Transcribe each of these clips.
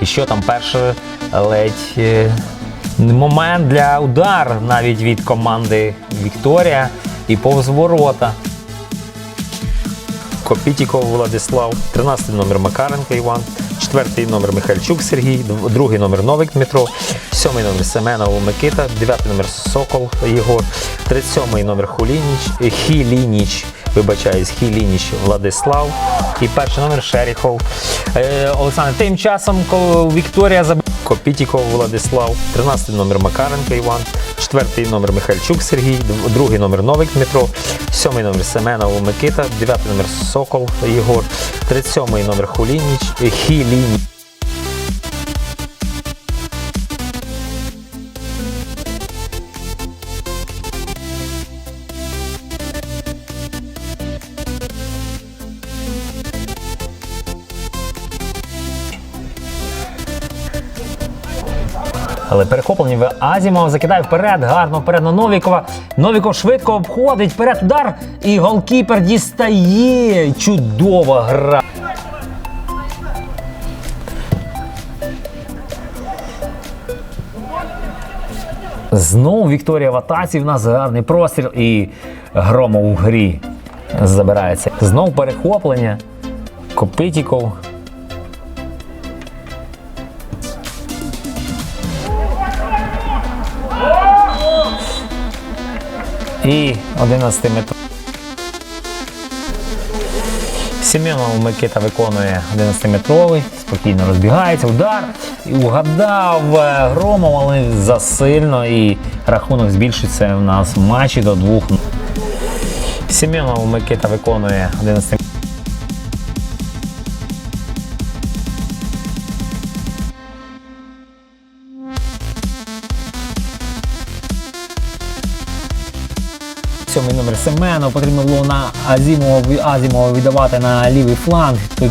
І що там перший ледь е, момент для удар навіть від команди Вікторія і повз ворота. Копітіков Владислав, 13 номер Макаренко Іван, 4 номер Михальчук Сергій, 2 номер Новик Дмитро, 7 номер Семенов Микита, 9 номер Сокол Єгор, 37 номер Хулініч, Хілініч, вибачаюсь, Хілініч Владислав і перший номер Шеріхов. Е, Олександр, тим часом Вікторія заб... Копітіков Владислав, 13 номер Макаренко Іван, 4 номер Михальчук Сергій, 2 номер Новик Дмитро, 7 номер Семенов Микита, 9 номер Сокол Єгор, 37 номер Хулініч, Хілініч. Але перехоплені в Азімов закидає вперед, гарно вперед на Новікова. Новіков швидко обходить, вперед удар. І голкіпер дістає. Чудова гра. Знову Вікторія в атаці. В нас гарний простріл і Громов у грі забирається. Знову перехоплення. Копитіков. І 11 метр. Семенов Микита виконує 11-метровий, спокійно розбігається, удар. І угадав громом, Громов, але засильно. І рахунок збільшиться в нас в матчі до двох. Семенов Микита виконує 11 Сьомий номер Семенов, потрібно було на Азімова, Азімова віддавати на лівий фланг. Той,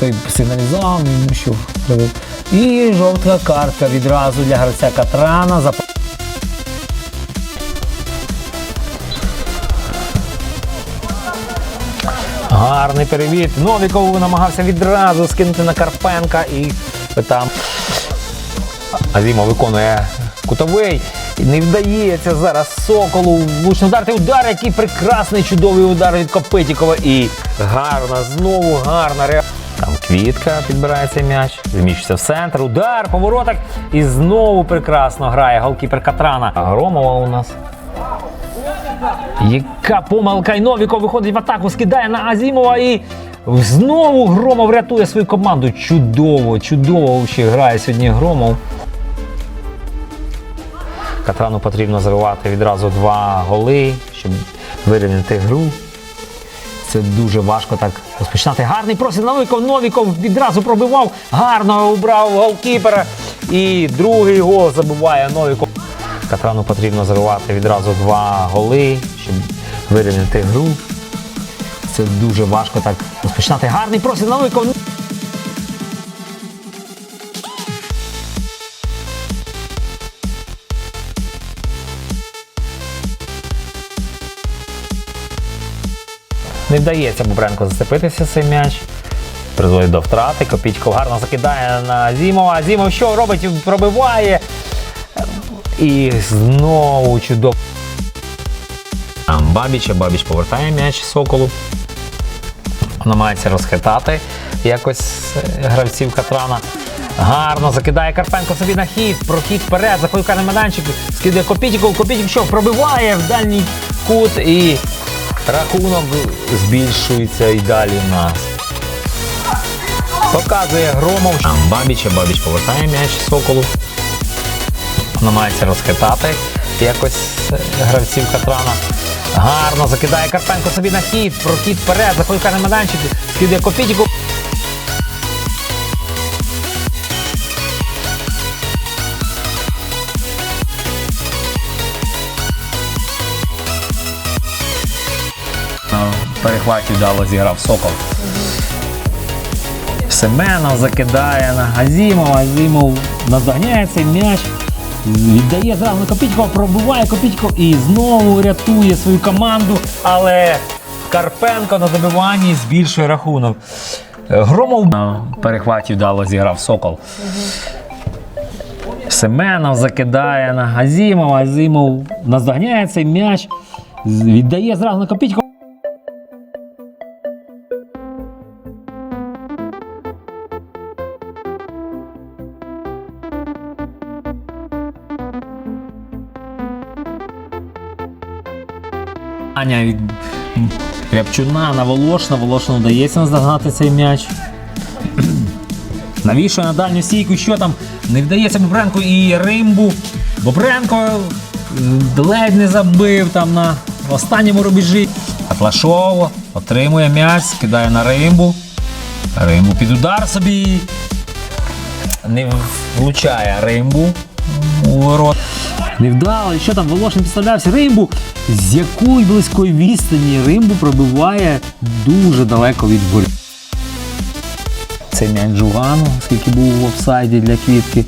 той сигналізував, ну що робив. І жовта картка відразу для гравця Катрана. Гарний перевід. Новіков намагався відразу скинути на Карпенка і там Азімов виконує кутовий. Не вдається зараз Соколу влучно вдарити удар, який прекрасний, чудовий удар від Копитікова. І гарна, знову гарна реакція. Там квітка підбирає цей м'яч, зміщується в центр, удар, повороток. І знову прекрасно грає голкіпер Катрана. А Громова у нас. Яка помилка, і Новіков виходить в атаку, скидає на Азімова і знову Громов рятує свою команду. Чудово, чудово ще грає сьогодні Громов. Катрану потрібно забивати відразу два голи, щоб вирівняти гру. Це дуже важко так розпочинати. Гарний просить Новіков. Новіков відразу пробивав, гарно убрав голкіпера. І другий гол забиває Новіков. Катрану потрібно забивати відразу два голи, щоб вирівняти гру. Це дуже важко так розпочинати. Гарний просить Новіков. Не вдається Бубренко зацепитися цей м'яч. Призводить до втрати. Копітько гарно закидає на Зімова. Зімов що робить? Пробиває. І знову чудово. Там Бабіча. Бабіч повертає м'яч Соколу. Намагається розхитати якось е, гравців Катрана. Гарно закидає Карпенко собі на хід, прохід вперед, заходить карний майданчик, скидає Копітіков, Копітік що пробиває в дальній кут і рахунок збільшується і далі в нас. Показує Громов. Там Бабіча, Бабіч повертає м'яч Соколу. Намагається розхитати якось е, гравців Катрана. Гарно закидає Карпенко собі на хід, прохід вперед, заходить на майданчик, скидає Копітіку. Перехваті вдало зіграв Сокол. Семенов закидає на Газімова. Газімов наздоганяє цей м'яч. Віддає зразу на Копітькова, пробиває Копітьков і знову рятує свою команду. Але Карпенко на добиванні збільшує рахунок. Громов на перехваті вдало зіграв Сокол. Семенов закидає на Газімов. Газімов наздоганяє цей м'яч, віддає зразу на Копітько. Аня від Рябчуна на Волошна. Волошину вдається наздогнати цей м'яч. Навішує на дальню стійку, що там не вдається Бобренко і Римбу. Бобренко е, ледь не забив там на останньому рубежі. Атлашово отримує м'яч, скидає на Римбу. Римбу під удар собі. Не влучає Римбу у. Невдало, що там Волошин підставлявся. Римбу з якої близької відстані Римбу пробиває дуже далеко від голі. Це м'яч Джугану, оскільки був в офсайді для квітки.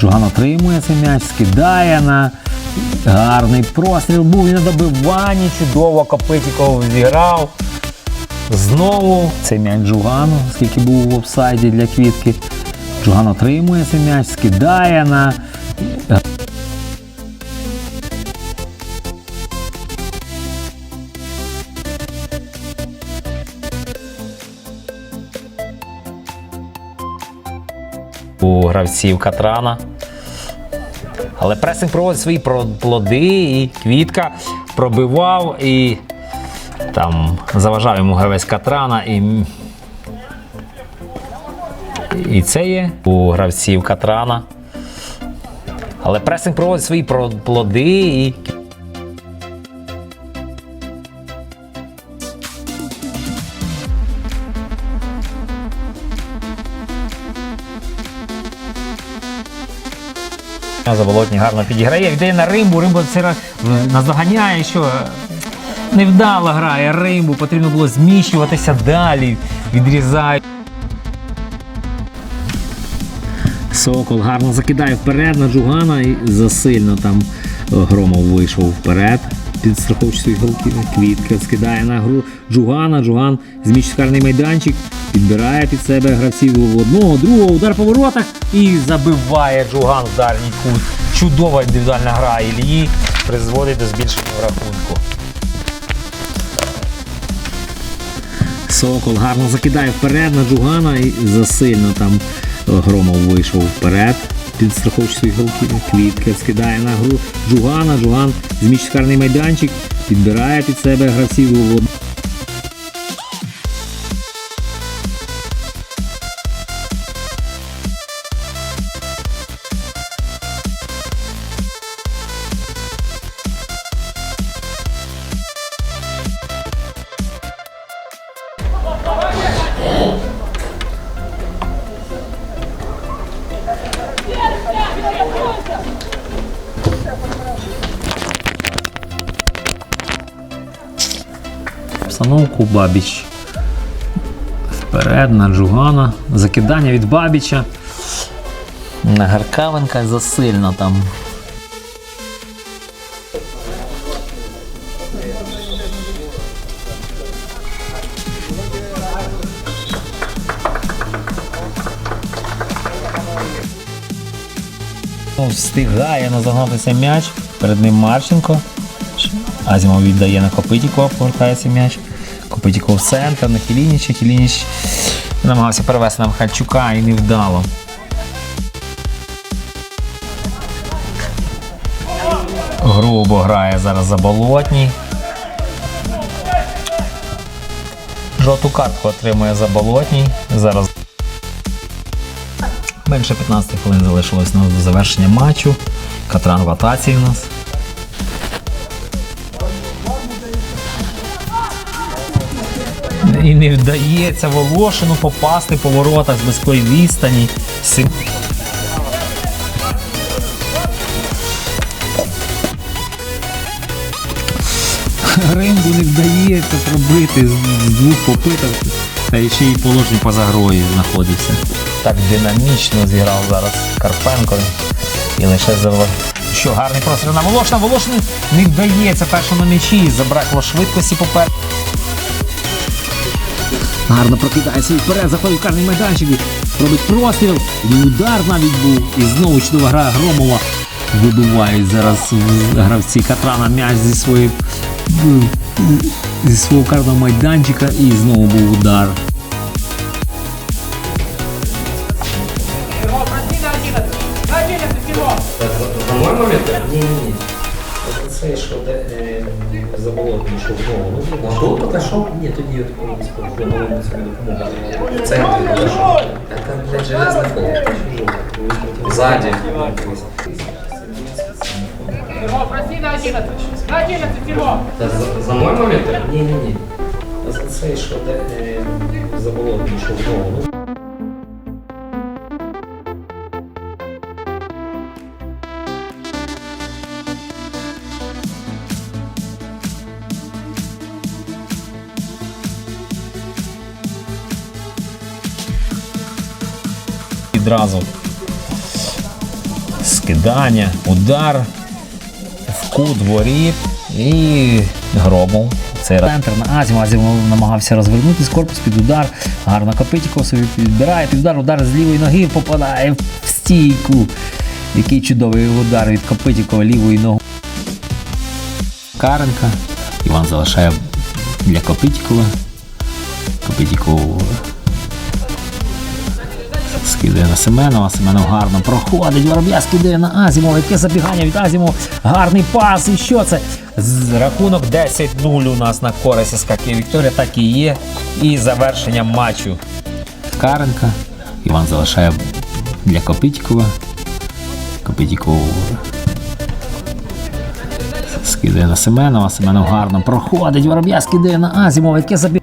Джуган отримує цей м'яч, скидає на гарний простріл. Був і на добиванні, чудово Копитіков зіграв. Знову цей м'яч Джугану, оскільки був в офсайді для квітки. Джуган отримує цей м'яч, скидає на у гравців Катрана. Але пресинг проводить свої плоди, і Квітка пробивав і там заважав йому гравець Катрана. І, і це є у гравців Катрана. Але пресинг проводить свої плоди і Заболотні гарно підіграє. Віддає на Римбу. Римбу це раз наздоганяє, що е, невдало грає Римбу. Потрібно було зміщуватися далі. Відрізає. Сокол гарно закидає вперед на Джугана і засильно там Громов вийшов вперед. Підстраховуючи свої голки, квітка скидає на гру Джугана. Джуган зміщує карний майданчик, підбирає під себе гравців одного, другого, удар по воротах і забиває Джуган в дальній кут. Чудова індивідуальна гра Ілії призводить до збільшення рахунку. Сокол гарно закидає вперед на Джугана і засильно там Громов вийшов вперед. Підстраховуючи свої голки, квітка скидає на гру Джугана. Джуган зміщує карний майданчик, підбирає під себе гравців. Обстановку Бабіч. Вперед на Джугана. Закидання від Бабіча. На Гаркавенка засильно там. Ну, Встигає назагнатися м'яч. Перед ним Марченко. Азімов віддає на Копитікова, повертається м'яч. Копитіков в центр, на Хілініча. Хілініч намагався перевести на Михальчука і не вдало. Грубо грає зараз заболотній. Жовту картку отримує заболотній. Зараз менше 15 хвилин залишилось до завершення матчу. Катран в атаці у нас. І не вдається Волошину попасти по воротах з близької відстані. Римбу не вдається пробити з, двох попиток, та ще й положення поза грою знаходився. Так динамічно зіграв зараз Карпенко. І лише за що гарний простріл на Волошина. Волошин не вдається першому на м'ячі. Забракло швидкості попереду. Гарно прокидається вперед, заходить в карний майданчик, робить простріл, і удар навіть був. І знову чудова гра Громова. Вибивають зараз гравці Катрана м'яч зі своєї зі свого карного майданчика і знову був удар. Момент? Ні, ні, ні. Це що де е, заболотний, що в ногу. Ну, а тут покашов? Ні, тоді от коли спорт, я голову це не допомогу. Це не покашов. Це, блядь, железний фол. Ззаді. Прости на 11. На 11, Тимон. За, мой момент? Ні, ні, ні. За що де е, заболотний, що в ногу. Відразу скидання, удар в кут воріт і громов. Це центр на Азіму. Азімов намагався розвернути з корпус під удар. Гарно Копитіков собі підбирає під удар, удар з лівої ноги попадає в стійку. Який чудовий удар від Копитікова лівої ноги. Каренка. Іван залишає для Копитікова. Копитіков скидає на Семенова. Семенов гарно проходить. Вороб'я скидає на Азімова. Яке забігання від Азімова. Гарний пас. І що це? З- Рахунок 10-0 у нас на користь СК Київ Вікторія, так і є. І завершення матчу. Каренка. Іван залишає для Копитікова. Копитіков скидає на Семенова. Семенов гарно проходить. Вороб'я скидає на Азімова. Яке забігання.